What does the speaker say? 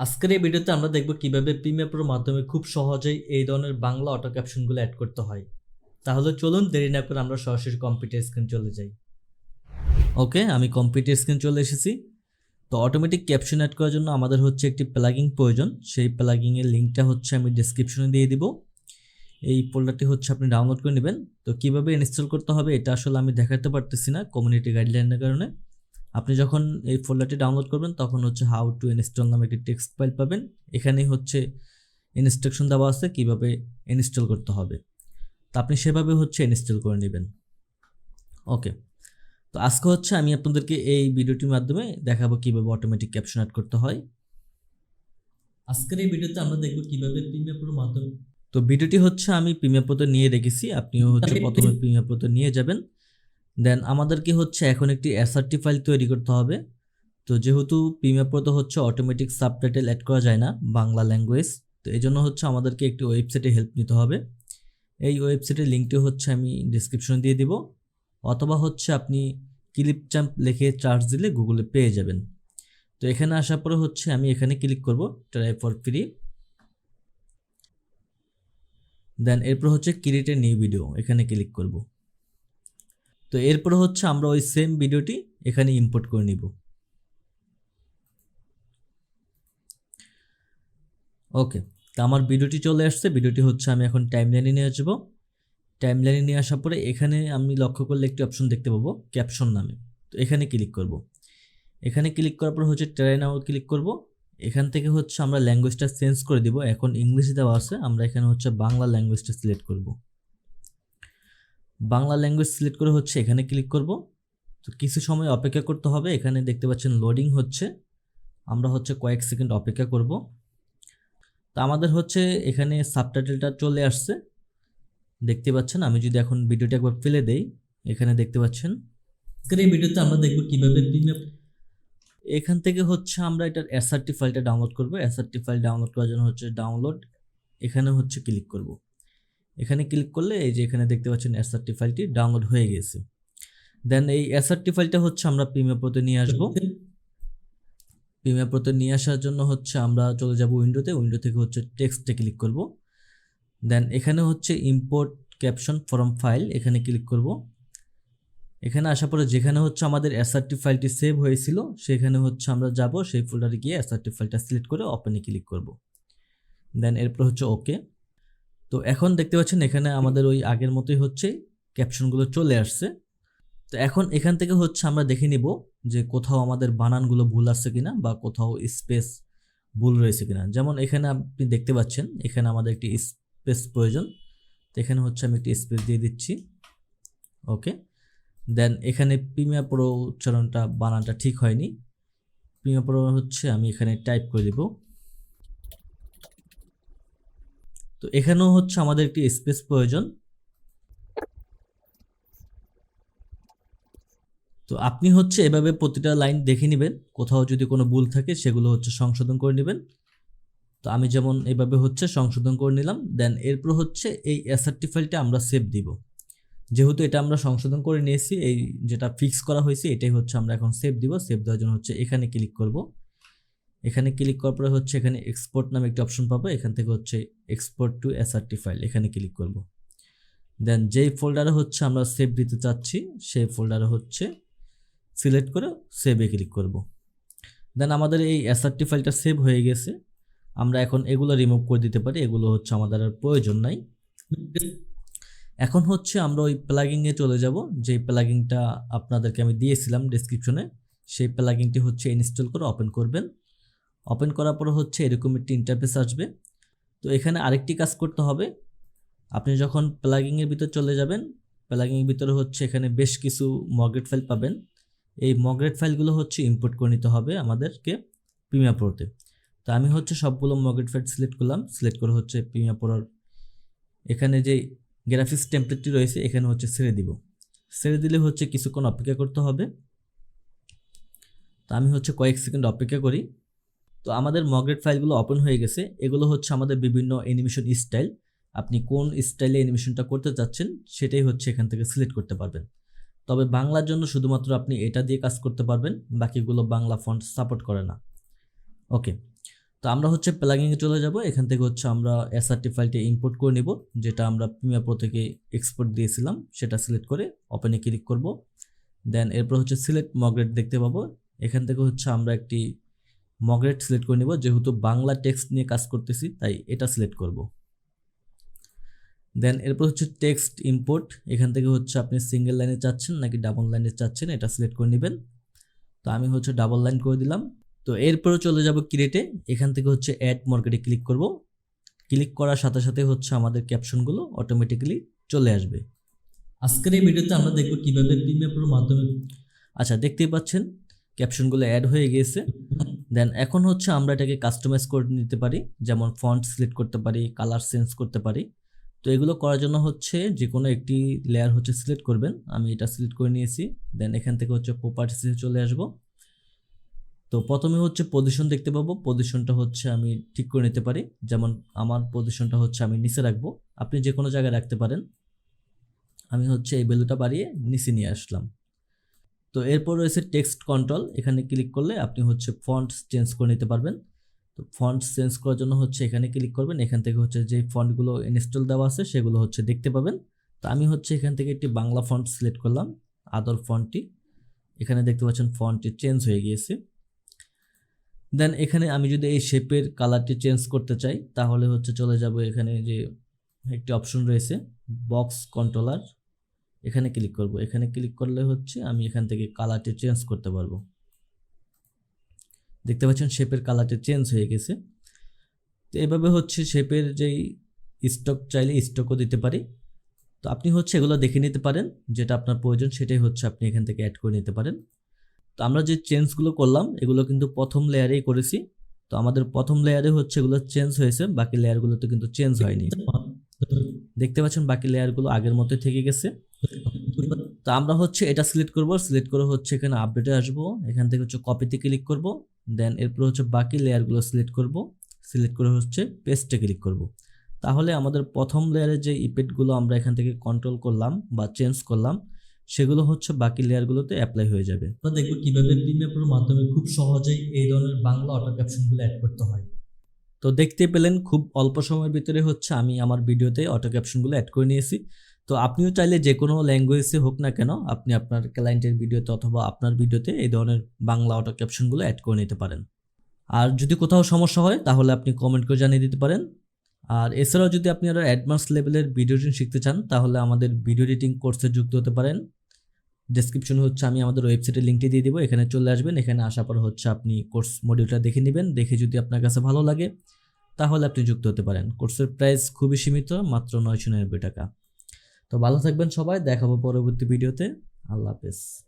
আজকের এই ভিডিওতে আমরা দেখব কীভাবে প্রিমিয়ার মাধ্যমে খুব সহজেই এই ধরনের বাংলা অটো ক্যাপশনগুলো অ্যাড করতে হয়। তাহলে চলুন দেরি না করে আমরা সরাসরি কম্পিউটার স্ক্রিন চলে যাই। ওকে আমি কম্পিউটার স্ক্রিন চলে এসেছি। তো অটোমেটিক ক্যাপশন অ্যাড করার জন্য আমাদের হচ্ছে একটি প্লাগিং প্রয়োজন। সেই প্লাগিংয়ের লিঙ্কটা হচ্ছে আমি ডিসক্রিপশনে দিয়ে দিব। এই ফোল্ডারটি হচ্ছে আপনি ডাউনলোড করে নেবেন। তো কীভাবে ইনস্টল করতে হবে এটা আসলে আমি দেখাতে পারতেছি না কমিউনিটি গাইডলাইনের কারণে। আপনি যখন এই ফোল্ডারটি ডাউনলোড করবেন তখন হচ্ছে হাউ টু ইনস্টল নামে একটি টেক্সট ফাইল পাবেন। এখানেই হচ্ছে ইনস্ট্রাকশন দেওয়া আছে কীভাবে ইনস্টল করতে হবে। তো আপনি সেভাবে হচ্ছে ইনস্টল করে নেবেন। ওকে তো আজকে হচ্ছে আমি আপনাদেরকে এই ভিডিওটির মাধ্যমে দেখাবো কীভাবে অটোমেটিক ক্যাপশন অ্যাড করতে হয়। আজকের এই ভিডিওতে আমরা দেখব কীভাবে প্রিমিয়ার প্রোর মাধ্যমে তো ভিডিওটি হচ্ছে আমি প্রিমিয়ার প্রোতে নিয়ে রেখেছি। আপনিও হচ্ছে প্রথমে প্রিমিয়ার প্রোতে নিয়ে যাবেন। দেন আমাদেরকে হচ্ছে এখন একটি এসআরটি ফাইল তৈরি করতে হবে। তো যেহেতু প্রিমিয়ার প্রোতে হচ্ছে অটোমেটিক সাবটাইটেল অ্যাড করা যায় না বাংলা ল্যাঙ্গুয়েজ তো এই জন্য হচ্ছে আমাদেরকে একটি ওয়েবসাইটে হেল্প নিতে হবে। এই ওয়েবসাইটের লিঙ্কটি হচ্ছে আমি ডিসক্রিপশনে দিয়ে দিব। অথবা হচ্ছে আপনি ক্লিপ চ্যাম্প লিখে চার্জ দিলে গুগলে পেয়ে যাবেন। তো এখানে আসার পরে হচ্ছে আমি এখানে ক্লিক করব ট্রাই ফর ফ্রি দেন এরপর হচ্ছে ক্রিয়েট এ নিউ ভিডিও এখানে ক্লিক করব। তো এরপর হচ্ছে আমরা ওই সেম ভিডিওটি এখানে ইম্পোর্ট করে নিব। ওকে তো আমার ভিডিওটি চলে আসছে। ভিডিওটি হচ্ছে আমি এখন টাইমলাইনে নিয়ে আসব। টাইমলাইনে নিয়ে আসার পরে এখানে আমি লক্ষ্য করলে একটি অপশন দেখতে পাবো ক্যাপশন নামে। তো এখানে ক্লিক করব। এখানে ক্লিক করার পর হচ্ছে ট্রেন আউট ক্লিক করব। এখান থেকে হচ্ছে আমরা ল্যাঙ্গুয়েজটা চেঞ্জ করে দিব। এখন ইংলিশে দেওয়া আছে। আমরা এখানে হচ্ছে বাংলা ল্যাঙ্গুয়েজটা সিলেক্ট করব। বাংলা ল্যাঙ্গুয়েজ সিলেক্ট করে হচ্ছে এখানে ক্লিক করব। তো কিছু সময় অপেক্ষা করতে হবে, এখানে দেখতে পাচ্ছেন লোডিং হচ্ছে। আমরা হচ্ছে কয়েক সেকেন্ড অপেক্ষা করব। তো আমাদের হচ্ছে এখানে সাবটাইটেলটা চলে আসছে। দেখতে পাচ্ছেন, আমি যদি এখন ভিডিওটা একবার ফেলে দেই, এখানে দেখতে পাচ্ছেন। আজকের এই ভিডিওতে আমরা দেখব কীভাবে প্রিমিয়াম এখান থেকে হচ্ছে আমরা এটার এসআরটি ফাইলটা ডাউনলোড করব। এসআরটি ফাইল ডাউনলোড করার জন্য হচ্ছে ডাউনলোড এখানে হচ্ছে ক্লিক করব। এখানে ক্লিক করলে এই যে এখানে দেখতে পাচ্ছেন এসআরটি ফাইলটি ডাউনলোড হয়ে গেছে। দেন এই এসআরটি ফাইলটা হচ্ছে আমরা প্রিমিয়ার প্রোতে নিয়ে আসব। প্রিমিয়ার প্রোতে নিয়ে আসার জন্য হচ্ছে আমরা চলে যাব উইন্ডোতে উইন্ডো থেকে হচ্ছে টেক্সটে ক্লিক করব। দেন এখানে হচ্ছে ইম্পোর্ট ক্যাপশন ফরম ফাইল এখানে ক্লিক করব। এখানে আসার পরে যেখানে হচ্ছে আমাদের এসআরটি ফাইলটি সেভ হয়েছিল সেখানে হচ্ছে আমরা যাব। সেই ফোল্ডারে গিয়ে এসআরটি ফাইলটা সিলেক্ট করে ওপেনে ক্লিক করব। দেন এরপর হচ্ছে ওকে তো এখন দেখতে পাচ্ছেন এখানে আমাদের ওই আগের মতোই হচ্ছে ক্যাপশনগুলো চলে আসছে। তো এখন এখান থেকে হচ্ছে আমরা দেখে নিব যে কোথাও আমাদের বানানগুলো ভুল আসছে কিনা বা কোথাও স্পেস ভুল রয়েছে কিনা। যেমন এখানে আপনি দেখতে পাচ্ছেন, এখানে আমাদের একটি স্পেস প্রয়োজন। তো এখানে হচ্ছে আমি একটি স্পেস দিয়ে দিচ্ছি। ওকে দেন এখানে প্রিমিয়ার প্রো উচ্চারণটা, বানানটা ঠিক হয়নি। প্রিমিয়ার প্রো হচ্ছে আমি এখানে টাইপ করে দিব। তো এখানেও হচ্ছে আমাদের একটি স্পেস প্রয়োজন। তো আপনি হচ্ছে এভাবে প্রতিটা লাইন দেখে নেবেন, কোথাও যদি কোনো ভুল থাকে সেগুলো হচ্ছে সংশোধন করে নেবেন। তো আমি যেমন এভাবে হচ্ছে সংশোধন করে নিলাম দেন এরপর হচ্ছে এই এসআরটি ফাইলটা আমরা সেভ দিব। যেহেতু এটা আমরা সংশোধন করে নিয়েছি, এই যেটা ফিক্স করা হয়েছে এটাই হচ্ছে আমরা এখন সেভ দিব সেভ দেওয়ার জন্য হচ্ছে এখানে ক্লিক করব। এখানে ক্লিক করার পরে হচ্ছে এখানে এক্সপোর্ট নামে একটি অপশন পাবো। এখান থেকে হচ্ছে এক্সপোর্ট টু এসআরটি ফাইল এখানে ক্লিক করব। দেন যেই ফোল্ডারে হচ্ছে আমরা সেভ দিতে চাচ্ছি, সেই ফোল্ডারে হচ্ছে সিলেক্ট করে সেভে ক্লিক করব। দেন আমাদের এই এসআরটি ফাইলটা সেভ হয়ে গেছে। আমরা এখন এগুলো রিমুভ করে দিতে পারি, এগুলো হচ্ছে আমাদের আর প্রয়োজন নাই। এখন হচ্ছে আমরা ওই প্লাগিংয়ে চলে যাব, যেই প্লাগিংটা আপনাদেরকে আমি দিয়েছিলাম ডিসক্রিপশনে সেই প্লাগিংটি হচ্ছে ইনস্টল করে ওপেন করবেন। ওপেন করার পর হচ্ছে এরকম একটি ইন্টারফেস আসবে। তো এখানে আরেকটি কাজ করতে হবে। আপনি যখন প্লাগিংয়ের ভিতর চলে যাবেন প্লাগিংয়ের ভিতরে হচ্ছে এখানে বেশ কিছু মগেট ফাইল পাবেন। এই মগ্রেট ফাইলগুলো হচ্ছে ইম্পোর্ট করে নিতে হবে আমাদেরকে প্রিমিয়ার প্রোতে তো। আমি হচ্ছে সবগুলো মগ্রেট ফাইল সিলেক্ট করলাম। সিলেক্ট করে হচ্ছে প্রিমিয়ার প্রোর এখানে যে গ্রাফিক্স টেমপ্লেটটি রয়েছে, এখানে হচ্ছে ছেড়ে দিব। ছেড়ে দিলে হচ্ছে কিছুক্ষণ অপেক্ষা করতে হবে। তো আমি হচ্ছে কয়েক সেকেন্ড অপেক্ষা করি। তো আমাদের মগ্রেট ফাইলগুলো ওপেন হয়ে গেছে। এগুলো হচ্ছে আমাদের বিভিন্ন অ্যানিমেশন স্টাইল আপনি কোন স্টাইলে অ্যানিমেশনটা করতে চাচ্ছেন, সেটাই হচ্ছে এখান থেকে সিলেক্ট করতে পারবেন। তবে বাংলার জন্য শুধুমাত্র আপনি এটা দিয়ে কাজ করতে পারবেন, বাকিগুলো বাংলা ফন্ট সাপোর্ট করে না। ওকে তো আমরা হচ্ছে প্লাগিংয়ে চলে যাব। এখান থেকে হচ্ছে আমরা এসআরটি ফাইলটি ইম্পোর্ট করে নিব, যেটা আমরা প্রিমিয়ার প্রো থেকে এক্সপোর্ট দিয়েছিলাম, সেটা সিলেক্ট করে ওপেনে ক্লিক করব। দেন এরপর হচ্ছে সিলেক্ট মগ্রেট দেখতে পাবো। এখান থেকে হচ্ছে আমরা একটি মগ্রেট সিলেক্ট করে নিব। যেহেতু বাংলা টেক্সট নিয়ে কাজ করতেছি, তাই এটা সিলেক্ট করব। দেন এরপর হচ্ছে টেক্সট ইম্পোর্ট এখান থেকে হচ্ছে আপনি সিঙ্গেল লাইনে চাচ্ছেন নাকি ডাবল লাইনে চাচ্ছেন, এটা সিলেক্ট করে নেবেন। তো আমি হচ্ছে ডাবল লাইন করে দিলাম। তো এরপরে চলে যাব ক্রিয়েটে এখান থেকে হচ্ছে অ্যাড মার্কেটে ক্লিক করব। ক্লিক করার সাথে সাথে হচ্ছে আমাদের ক্যাপশনগুলো অটোমেটিক্যালি চলে আসবে। আজকের এই ভিডিওতে আমরা দেখব কীভাবে প্রিমিয়ার প্রোর মাধ্যমে আচ্ছা দেখতেই পাচ্ছেন। ক্যাপশনগুলো অ্যাড হয়ে গিয়েছে। দেন এখন হচ্ছে আমরা এটাকে কাস্টমাইজ করে নিতে পারি, যেমন ফন্ট সিলেক্ট করতে পারি কালার চেঞ্জ করতে পারি। তো এগুলো করার জন্য হচ্ছে যে কোনো একটি লেয়ার হচ্ছে সিলেক্ট করবেন। আমি এটা সিলেক্ট করে নিয়েছি। দেন এখান থেকে হচ্ছে প্রপার্টিসে চলে আসব। তো প্রথমে হচ্ছে পজিশন দেখতে পাবো। পজিশনটা হচ্ছে আমি ঠিক করে নিতে পারি। যেমন আমার পজিশনটা হচ্ছে আমি নিচে রাখব। আপনি যে কোনো জায়গায় রাখতে পারেন। আমি হচ্ছে এই ভ্যালুটা বাড়িয়ে নিচে নিয়ে আসলাম। তো এরপর রয়েছে টেক্সট কন্ট্রোল এখানে ক্লিক করলে আপনি হচ্ছে ফন্ট চেঞ্জ করে নিতে পারবেন। তো ফন্ট চেঞ্জ করার জন্য হচ্ছে এখানে ক্লিক করবেন, এখান থেকে হচ্ছে যে ফন্টগুলো ইনস্টল দেওয়া আছে সেগুলো হচ্ছে দেখতে পাবেন। তো আমি হচ্ছে এখান থেকে একটি বাংলা ফন্ট সিলেক্ট করলাম আদর ফন্টটি এখানে দেখতে পাচ্ছেন ফন্টটি চেঞ্জ হয়ে গিয়েছে। দেন এখানে আমি যদি এই শেপের কালারটি চেঞ্জ করতে চাই, তাহলে হচ্ছে চলে যাব এখানে যে একটি অপশন রয়েছে বক্স কন্ট্রোলার এখানে ক্লিক করব। এখানে ক্লিক করলে হচ্ছে আমি এখান থেকে কালারটি চেঞ্জ করতে পারব। দেখতে পাচ্ছেন শেপের কালারটি চেঞ্জ হয়ে গেছে। তো এভাবে হচ্ছে শেপের যেই স্টক চাইলে স্টকও দিতে পারি। তো আপনি হচ্ছে এগুলো দেখে নিতে পারেন। যেটা আপনার প্রয়োজন সেটাই হচ্ছে আপনি এখান থেকে অ্যাড করে নিতে পারেন। তো আমরা যে চেঞ্জগুলো করলাম, এগুলো কিন্তু প্রথম লেয়ারেই করেছি। তো আমাদের প্রথম লেয়ারে হচ্ছে এগুলো চেঞ্জ হয়েছে। বাকি লেয়ারগুলোতে কিন্তু চেঞ্জ হয়নি। দেখতে পাচ্ছেন বাকি লেয়ারগুলো আগের মতোই থেকে গেছে। তো আমরা হচ্ছে এটা সিলেক্ট করব সিলেক্ট করে হচ্ছে এখানে আপডেটে আসব। এখান থেকে হচ্ছে কপিতে ক্লিক করব দেন এরপর হচ্ছে বাকি লেয়ারগুলো সিলেক্ট করব। সিলেক্ট করে হচ্ছে পেস্টে ক্লিক করব। তাহলে আমাদের প্রথম লেয়ারের যে ইফেক্টগুলো আমরা এখান থেকে কন্ট্রোল করলাম বা চেঞ্জ করলাম সেগুলো হচ্ছে বাকি লেয়ারগুলোতে অ্যাপ্লাই হয়ে যাবে। আমরা দেখব কীভাবে প্রিমিয়ার প্রোর মাধ্যমে খুব সহজেই এই ধরনের বাংলা অটো ক্যাপশনগুলো অ্যাড করতে হয়। তো দেখতে পেলেন খুব অল্প সময়ের ভিতরে হচ্ছে আমি আমার ভিডিওতে অটো ক্যাপশনগুলো অ্যাড করে নিয়েছি। তো আপনিও চাইলে যে কোনো ল্যাঙ্গুয়েজে হোক না কেন, আপনি আপনার ক্লায়েন্টের ভিডিওতে অথবা আপনার ভিডিওতে এই ধরনের বাংলা অটো ক্যাপশনগুলো অ্যাড করে নিতে পারেন। আর যদি কোথাও সমস্যা হয়, তাহলে আপনি কমেন্ট করে জানিয়ে দিতে পারেন। আর এছাড়াও যদি আপনি আরও অ্যাডভান্স লেভেলের ভিডিও এডিটিং শিখতে চান, তাহলে আমাদের ভিডিও এডিটিং কোর্সে যুক্ত হতে পারেন। ডেসক্রিপশনে হচ্ছে, আমি আমাদের ওয়েবসাইটের লিঙ্কটি দিয়ে দিব, এখানে চলে আসবেন, এখানে আসার পর হচ্ছে আপনি কোর্স মডিউলটা দেখে নেবেন, দেখে যদি আপনার কাছে ভালো লাগে, তাহলে আপনি যুক্ত হতে পারেন। কোর্সের প্রাইস খুবই সীমিত, মাত্র নয়শো নিরানব্বই টাকা। তো ভালো থাকবেন সবাই দেখাবো পরবর্তী ভিডিওতে। আল্লাহ হাফেজ।